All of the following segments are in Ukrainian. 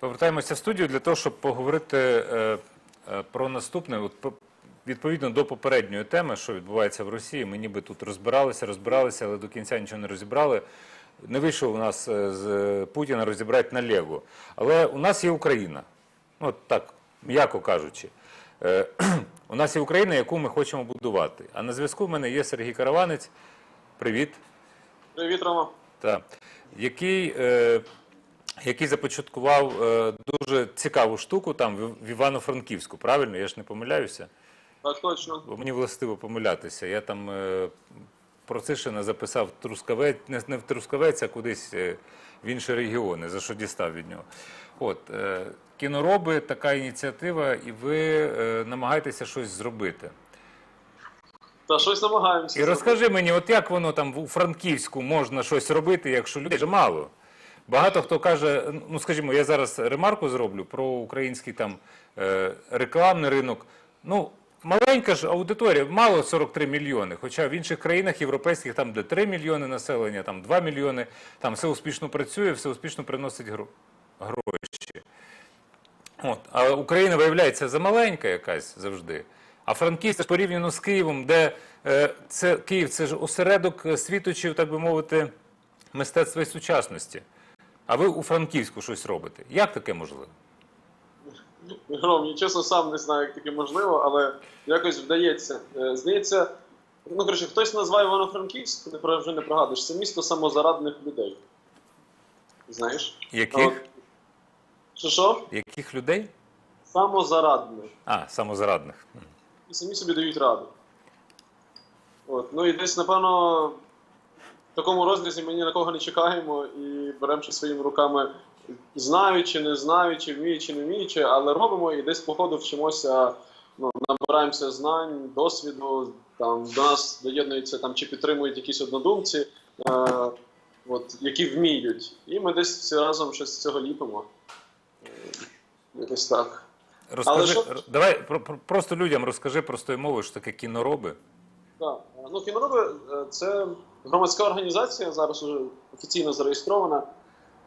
Повертаємося в студію для того, щоб поговорити е, е, про наступне. Відповідно до попередньої теми, що відбувається в Росії, ми ніби тут розбиралися, розбиралися, але до кінця нічого не розібрали. Не вийшов у нас е, з Путіна розібрати на Лего. Але у нас є Україна. Ну, так, м'яко кажучи. У нас є Україна, яку ми хочемо будувати. А на зв'язку в мене є Сергій Караванець. Привіт. Привіт, Рома. Так. Який, е, який започаткував е, дуже цікаву штуку там в, Івано-Франківську, правильно? Я ж не помиляюся, Так точно. бо мені властиво помилятися. Я там е, про Цишина записав Трускавець, не, не в Трускавець, а кудись е, в інші регіони, за що дістав від нього. От, кінороби, така ініціатива, і ви намагаєтеся щось зробити. Та щось намагаємося. І розкажи мені, от як воно там у Франківську можна щось робити, якщо людей мало. Багато хто каже, ну скажімо, я зараз ремарку зроблю про український там е, рекламний ринок. Ну, маленька ж аудиторія, мало 43 мільйони. Хоча в інших країнах європейських там де 3 мільйони населення, там 2 мільйони, там все успішно працює, все успішно приносить гроші. От. А Україна виявляється замаленька якась завжди. А Франківськ порівняно з Києвом, де е, це Київ це ж осередок світочів, так би мовити, мистецтва і сучасності. А ви у Франківську щось робите. Як таке можливо? Ром, я чесно сам не знаю, як таке можливо, але якось вдається. Е, Здається, ну коротше, хтось назвав Івано-Франківськ, не про- вже не пригадуєш, це місто самозарадних людей. Знаєш? Яких? Що що? Яких людей? Самозарадних. А, самозарадних. І самі собі дають раду. От. Ну і десь, напевно, в такому розрізі ми ні на кого не чекаємо і беремо ще своїми руками, знаючи, не знаючи, вміючи, не вміючи, але робимо і десь по ходу вчимося, ну, набираємося знань, досвіду, там, до нас доєднуються там, чи підтримують якісь однодумці, е, от, які вміють. І ми десь всі разом щось з цього ліпимо. Якось так. Розкажи, що- давай про- про- просто людям розкажи простою мовою, що таке кінороби. Так, ну кінороби е, це громадська організація, зараз уже офіційно зареєстрована.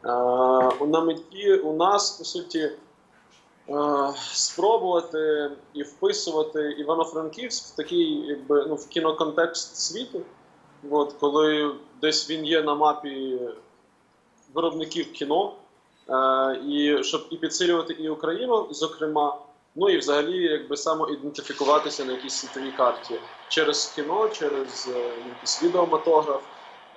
Е, На меті у нас, по суті, е, спробувати і вписувати Івано-Франківськ в такий, якби ну, в кіноконтекст світу. От, коли десь він є на мапі виробників кіно, е, і щоб і підсилювати і Україну, зокрема, ну і взагалі якби самоідентифікуватися на якійсь світовій карті через кіно, через е, якийсь відеоматограф.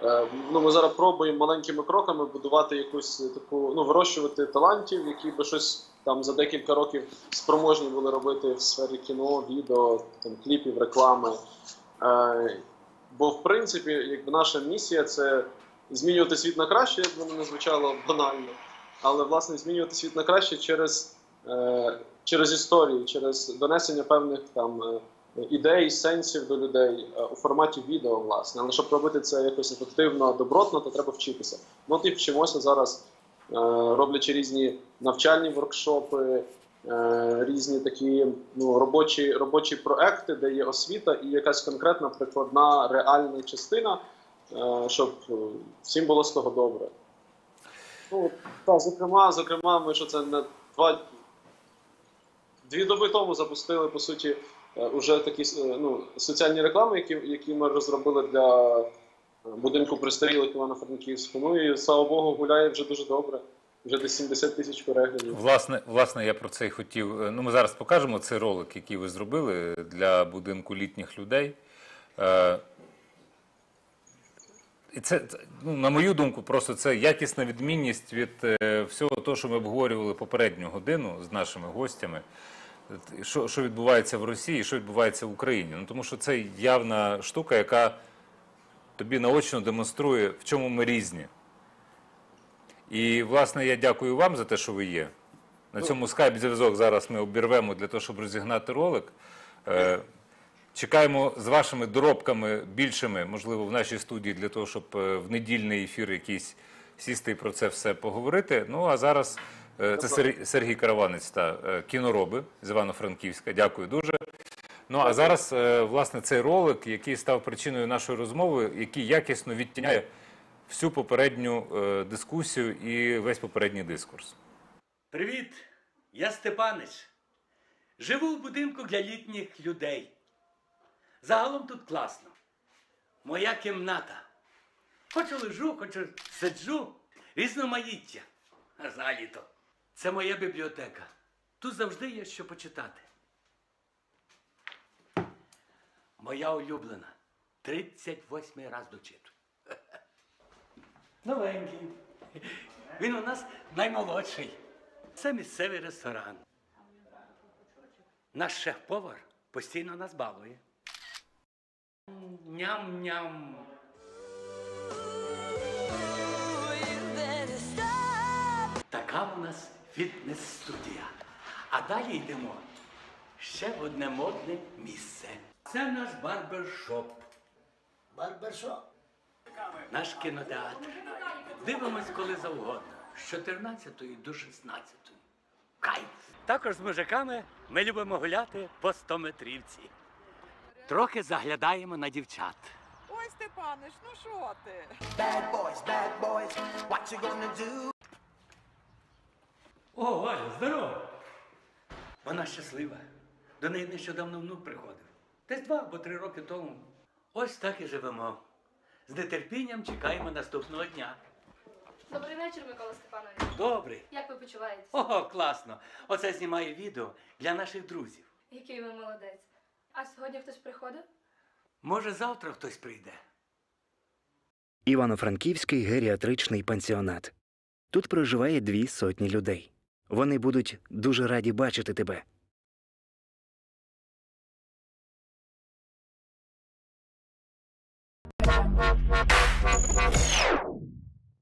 Е, ну, ми зараз пробуємо маленькими кроками будувати якусь таку, ну, вирощувати талантів, які би щось там за декілька років спроможні були робити в сфері кіно, відео, там, кліпів, реклами. Е, бо, в принципі, якби наша місія це змінювати світ на краще, як воно не звучало банально, але власне змінювати світ на краще через, е, через історію, через донесення певних там. е, ідей, сенсів до людей е, у форматі відео, власне. Але щоб робити це якось ефективно, добротно, то треба вчитися. Ну, і вчимося зараз, е, роблячи різні навчальні воркшопи, е, різні такі ну, робочі, робочі проекти, де є освіта і якась конкретна прикладна реальна частина, е, щоб е, всім було з того добре. Ну, так, зокрема, зокрема, ми що це на два дві доби тому запустили по суті е, уже такі е, ну, соціальні реклами, які, які ми розробили для е, будинку пристарілих Івано-Франківську. Ну і слава Богу, гуляє вже дуже добре. Вже десь 70 тисяч переглядів. Власне, власне, я про це і хотів. Ну, ми зараз покажемо цей ролик, який ви зробили для будинку літніх людей. І це, ну, на мою думку, просто це якісна відмінність від всього того, що ми обговорювали попередню годину з нашими гостями. Що, що відбувається в Росії, що відбувається в Україні. Ну, тому що це явна штука, яка тобі наочно демонструє, в чому ми різні. І, власне, я дякую вам за те, що ви є. На цьому скайп-зв'язок зараз ми обірвемо для того, щоб розігнати ролик. Е, Чекаємо з вашими доробками більшими, можливо, в нашій студії для того, щоб е, в недільний ефір якийсь сісти і про це все поговорити. Ну а зараз це Сергій Караванець та е, кінороби з Івано-Франківська. Дякую дуже. Ну а зараз, е, власне, цей ролик, який став причиною нашої розмови, який якісно відтіняє всю попередню е, дискусію і весь попередній дискурс. Привіт, я Степанич. Живу в будинку для літніх людей. Загалом тут класно. Моя кімната. Хочу лежу, хочу сиджу, різноманіття. А Взагалі-то. Це моя бібліотека. Тут завжди є що почитати. Моя улюблена. 38 раз дочитую. Новенький. Він у нас наймолодший. Це місцевий ресторан. Наш шеф-повар постійно нас балує. Ням-ням. Така у нас фітнес-студія. А далі йдемо ще в одне модне місце. Це наш барбершоп. Барбершоп. Наш кінотеатр. Дивимось коли завгодно. З 14 до 16. Кайф! Також з мужиками ми любимо гуляти по 100 метрівці. Трохи заглядаємо на дівчат. Ой, Степанич, ну що ти? Bad boys, bad boys, what you gonna do? О, Валя, здорово! Вона щаслива. До неї нещодавно внук приходив. Десь два або три роки тому. Ось так і живемо. З нетерпінням чекаємо наступного дня. Добрий вечір, Микола Степанович. Добре. Як ви почуваєтесь? Ого, класно! Оце знімаю відео для наших друзів. Який ви молодець. А сьогодні хтось приходив? Може, завтра хтось прийде. Івано-Франківський геріатричний пансіонат. Тут проживає дві сотні людей. Вони будуть дуже раді бачити тебе.